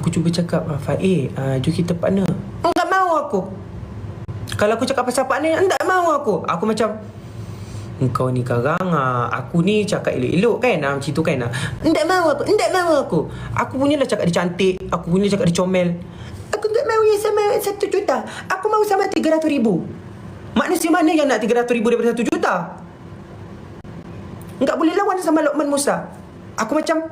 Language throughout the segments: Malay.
Aku cuba cakap ah, Faik uh, Jom kita partner. Enggak mau aku? Kalau aku cakap pasal partner Enggak mau aku. Aku macam Engkau ni karang ah, Aku ni cakap elok-elok kan Macam tu kan. Enggak mau aku Enggak mau aku. Aku punya lah cakap dia cantik Aku punya cakap dia comel. Aku enggak mau yang sama satu juta. Aku mau sama tiga ratus ribu. Manusia mana yang nak tiga ratus ribu daripada satu juta? Enggak boleh lawan sama Lokman Musa. Aku macam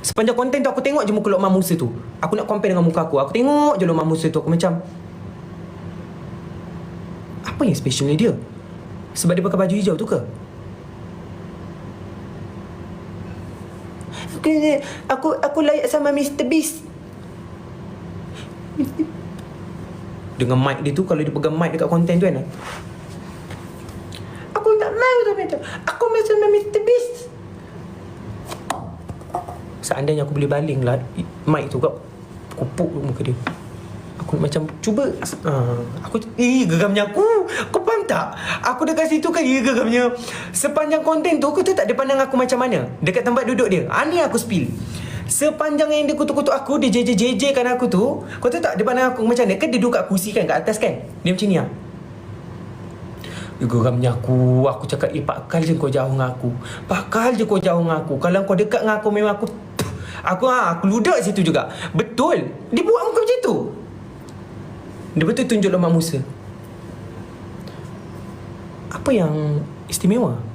Sepanjang konten tu aku tengok je muka Lokman Musa tu Aku nak compare dengan muka aku Aku tengok je Lokman Musa tu Aku macam Apa yang specialnya dia? Sebab dia pakai baju hijau tu ke? Aku, aku, aku layak sama Mr. Beast Dengan mic dia tu Kalau dia pegang mic dekat konten tu kan Aku tak mahu tu Aku mahu sama Mr. Beast Seandainya aku boleh baling lah Mic tu kau Kupuk tu muka dia. Aku macam cuba. Uh, Aku Eh geramnya aku. Kau faham tak? Aku dekat situ kan Ya geramnya. Sepanjang konten tu Kau tahu tak dia pandang aku macam mana? Dekat tempat duduk dia. Ah, Ni aku spill. Sepanjang yang dia kutuk-kutuk aku Dia jeje-jejekan aku tu Kau tahu tak dia pandang aku macam mana? Kan dia duduk kat kursi kan Kat atas kan? Dia macam ni lah dia geramnya aku. Aku cakap Eh pakal je kau jauh dengan aku. Pakal je kau jauh dengan aku. Kalau kau dekat dengan aku Memang aku Aku ha, aku ludak situ juga. Betul Dia buat muka macam tu. Dia betul tunjuk lemah Musa. Apa yang istimewa?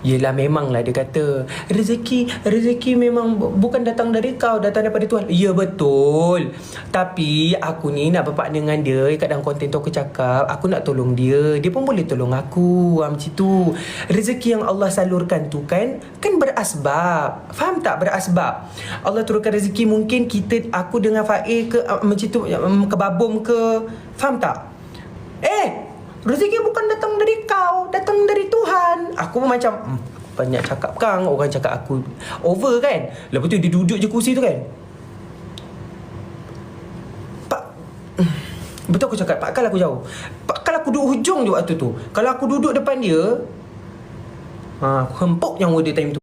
Yelah memanglah dia kata Rezeki Rezeki memang bu- bukan datang dari kau Datang daripada Tuhan. Ya betul. Tapi aku ni nak berpartner dengan dia Kat dalam konten tu aku cakap Aku nak tolong dia. Dia pun boleh tolong aku. Ha, Macam tu. Rezeki yang Allah salurkan tu kan Kan berasbab. Faham tak berasbab? Allah turunkan rezeki mungkin kita Aku dengan Faik ke uh, Macam tu um, Kebabum ke. Faham tak? Eh Rezeki bukan datang dari kau Aku pun macam hmm, Banyak cakap kang Orang cakap aku Over kan? Lepas tu dia duduk je kursi tu kan. Pak Hmm, Betul aku cakap Pak Kal aku jauh. Pak Kal aku duduk hujung je waktu tu. Kalau aku duduk depan dia ha, Aku hempuk yang dia time tu